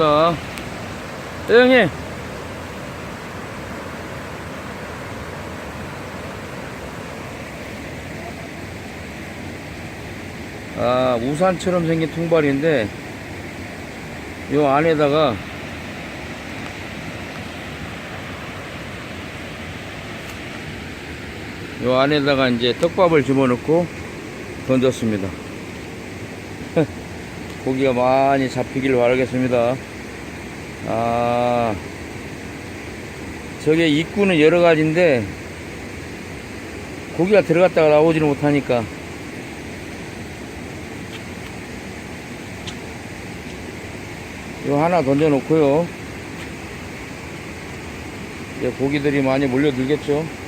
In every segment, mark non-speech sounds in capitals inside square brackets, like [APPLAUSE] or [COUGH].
자, 네, 형님. 아, 우산처럼 생긴 통발인데, 요 안에다가, 요 안에다가 이제 떡밥을 집어넣고 던졌습니다. [LAUGHS] 고기가 많이 잡히길 바라겠습니다. 아, 저게 입구는 여러 가지인데, 고기가 들어갔다가 나오지는 못하니까. 요 하나 던져놓고요. 이제 고기들이 많이 몰려들겠죠.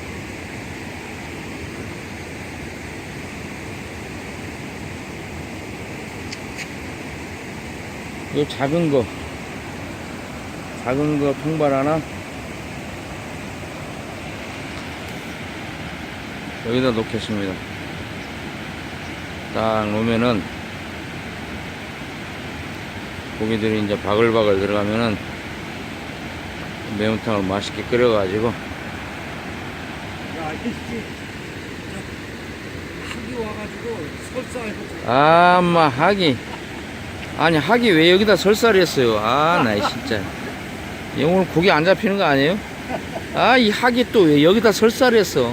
요 작은 거. 작은 거 통발 하나. 여기다 놓겠습니다. 딱 놓으면은 고기들이 이제 바글바글 들어가면은 매운탕을 맛있게 끓여 가지고. 야, 이씨. 학이 와가지고 설사해서 아마 학이 아니 학이 왜 여기다 설사를 했어요? 아나 진짜. 얘 오늘 고기 안 잡히는 거 아니에요? 아이 학이 또왜 여기다 설사를 했어